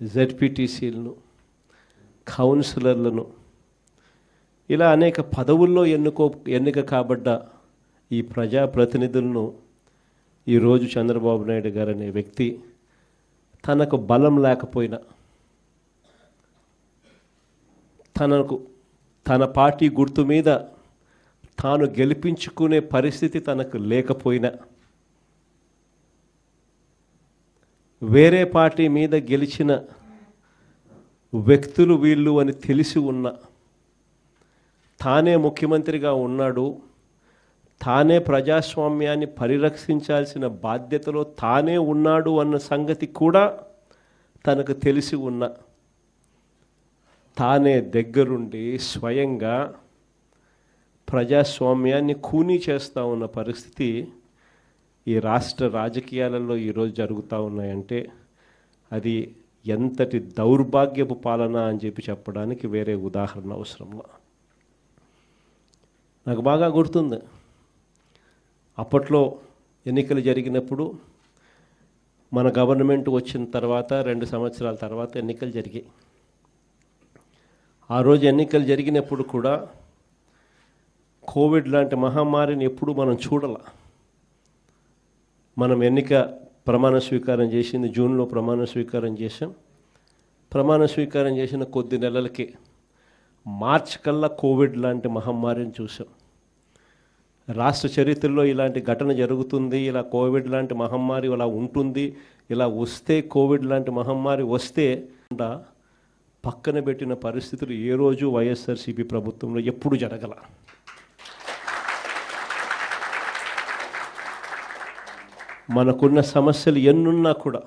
జెడ్పీటీసీలను కౌన్సిలర్లను ఇలా అనేక పదవుల్లో ఎన్నుకో ఎన్నిక కాబడ్డ ఈ ప్రజాప్రతినిధులను ఈరోజు చంద్రబాబు నాయుడు గారు అనే వ్యక్తి తనకు బలం లేకపోయినా తనకు తన పార్టీ గుర్తు మీద తాను గెలిపించుకునే పరిస్థితి తనకు లేకపోయినా వేరే పార్టీ మీద గెలిచిన వ్యక్తులు వీళ్ళు అని తెలిసి ఉన్న తానే ముఖ్యమంత్రిగా ఉన్నాడు తానే ప్రజాస్వామ్యాన్ని పరిరక్షించాల్సిన బాధ్యతలో తానే ఉన్నాడు అన్న సంగతి కూడా తనకు తెలిసి ఉన్న తానే దగ్గరుండి స్వయంగా ప్రజాస్వామ్యాన్ని కూనీ చేస్తూ ఉన్న పరిస్థితి ఈ రాష్ట్ర రాజకీయాలలో ఈరోజు జరుగుతూ ఉన్నాయంటే అది ఎంతటి దౌర్భాగ్యపు పాలన అని చెప్పి చెప్పడానికి వేరే ఉదాహరణ అవసరంలా నాకు బాగా గుర్తుంది. అప్పట్లో ఎన్నికలు జరిగినప్పుడు మన గవర్నమెంట్ వచ్చిన తర్వాత రెండు సంవత్సరాల తర్వాత ఎన్నికలు జరిగాయి. ఆ రోజు ఎన్నికలు జరిగినప్పుడు కూడా కోవిడ్ లాంటి మహమ్మారిని ఎప్పుడూ మనం చూడాల. మనం ఎన్నిక ప్రమాణ స్వీకారం చేసింది జూన్లో ప్రమాణ స్వీకారం చేసాం ప్రమాణ స్వీకారం చేసిన కొద్ది నెలలకి మార్చ్ కల్లా కోవిడ్ లాంటి మహమ్మారిని చూసాం రాష్ట్ర చరిత్రలో ఇలాంటి ఘటన జరుగుతుంది ఇలా కోవిడ్ లాంటి మహమ్మారి ఇలా ఉంటుంది ఇలా వస్తే కోవిడ్ లాంటి మహమ్మారి వస్తే పక్కన పెట్టిన పరిస్థితులు ఏ రోజు వైఎస్ఆర్సీపీ ప్రభుత్వంలో ఎప్పుడు జరగల. మనకున్న సమస్యలు ఎన్నున్నా కూడా